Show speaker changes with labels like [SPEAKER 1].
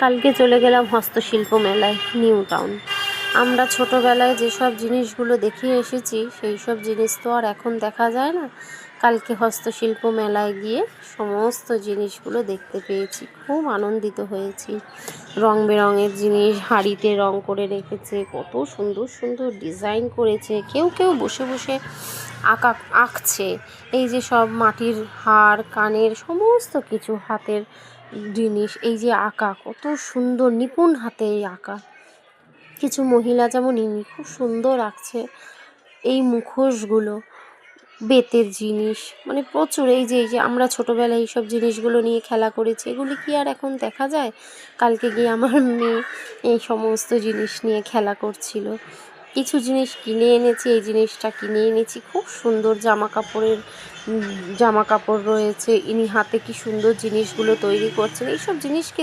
[SPEAKER 1] কালকে চলে গেলাম হস্তশিল্প মেলায়, নিউ টাউন। আমরা ছোটোবেলায় যেসব জিনিসগুলো দেখে এসেছি সেই সব জিনিস তো আর এখন দেখা যায় না। কালকে হস্তশিল্প মেলায় গিয়ে সমস্ত জিনিসগুলো দেখতে পেয়েছি। খুব আনন্দিত হয়েছি। রং বেরঙের জিনিস হাঁড়িতে রং করে রেখেছে, কত সুন্দর সুন্দর ডিজাইন করেছে। কেউ কেউ বসে বসে আঁকা, আঁকছে। এই যে সব মাটির হাড় কানের সমস্ত কিছু হাতের জিনিস, এই যে আঁকা, কত সুন্দর নিপুণ হাতে এই আঁকা। কিছু মহিলা যেমন ইনি, খুব সুন্দর আঁকছে এই মুখোশগুলো। বেতের জিনিস মানে প্রচুর এই যে এই যে আমরা ছোটোবেলায় এইসব জিনিসগুলো নিয়ে খেলা করেছি, এগুলি কি আর এখন দেখা যায়? কালকে গিয়ে আমার মেয়ে এই সমস্ত জিনিস নিয়ে খেলা করছিল। কিছু জিনিস কিনে এনেছি, এই জিনিসটা কিনে এনেছি, খুব সুন্দর জামা কাপড়ের জামা কাপড় রয়েছে, ইনি হাতে কি সুন্দর জিনিসগুলো তৈরি করছেন, এইসব জিনিসকে